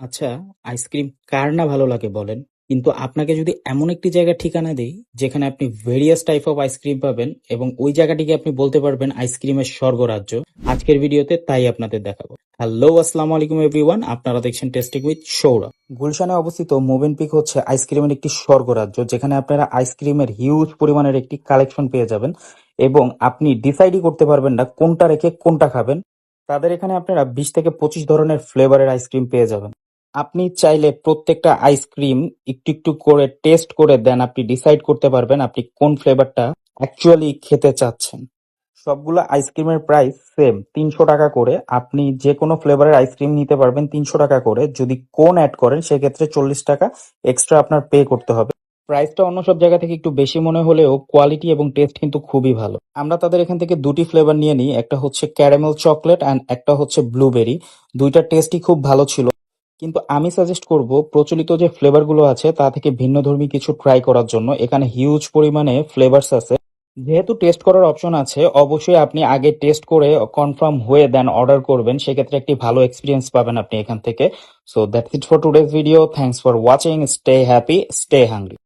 আচ্ছা, আইসক্রিম কার না ভালো লাগে বলেন? কিন্তু আপনাকে যদি এমন একটি জায়গার ঠিকানা দেই, যেখানে আপনি ভেরিয়াস টাইপ অফ আইসক্রিম পাবেন এবং ওই জায়গাটিকে আপনি বলতে পারবেন আইসক্রিমের স্বর্গরাজ্য, আজকের ভিডিওতে তাই আপনাদের দেখাবো। হ্যালো আসসালামু আলাইকুম এভরিওয়ান আপনারা দেখছেন টেস্টিং উইথ সৌরভ গুলশানে অবস্থিত মুভেন পিক হচ্ছে আইসক্রিমের একটি স্বর্গরাজ্য যেখানে আপনারা আইসক্রিমের হিউজ পরিমাণের একটি কালেকশন পেয়ে যাবেন এবং আপনি ডিসাইডই করতে পারবেন না কোনটা রেখে কোনটা খাবেন তাদের এখানে আপনারা বিশ থেকে পঁচিশ ধরনের ফ্লেভারের আইসক্রিম পেয়ে যাবেন আপনি চাইলে প্রত্যেকটা আইসক্রিম একটু একটু করে টেস্ট করে দেন। আপনি ডিসাইড করতে পারবেন আপনি কোন ফ্লেভারটা অ্যাকচুয়ালি খেতে চাচ্ছেন। সবগুলো আইসক্রিমের প্রাইস সেম তিনশো টাকা করে। আপনি যে কোনো ফ্লেভারের আইসক্রিম নিতে পারবেন তিনশো টাকা করে। যদি কোন অ্যাড করেন, সেক্ষেত্রে চল্লিশ টাকা এক্সট্রা আপনার পে করতে হবে। প্রাইসটা অন্য সব জায়গা থেকে একটু বেশি মনে হলেও কোয়ালিটি এবং টেস্ট কিন্তু খুবই ভালো। আমরা তাদের এখান থেকে দুটি ফ্লেভার নিয়ে নিই। একটা হচ্ছে ক্যারামেল চকলেট অ্যান্ড একটা হচ্ছে ব্লুবেরি দুইটা টেস্টই খুব ভালো ছিল। কিন্তু আমি সাজেস্ট করব, প্রচলিত যে ফ্লেভারগুলো আছে, তা থেকে ভিন্নধর্মী কিছু ট্রাই করার জন্য। এখানে হিউজ পরিমাণে ফ্লেভারস আছে। যেহেতু টেস্ট করার অপশন আছে, অবশ্যই আপনি আগে টেস্ট করে কনফার্ম হয়ে দেন অর্ডার করবেন। সেক্ষেত্রে একটি ভালো এক্সপিরিয়েন্স পাবেন আপনি এখান থেকে। So that's it for today's video thanks for watching stay happy stay hungry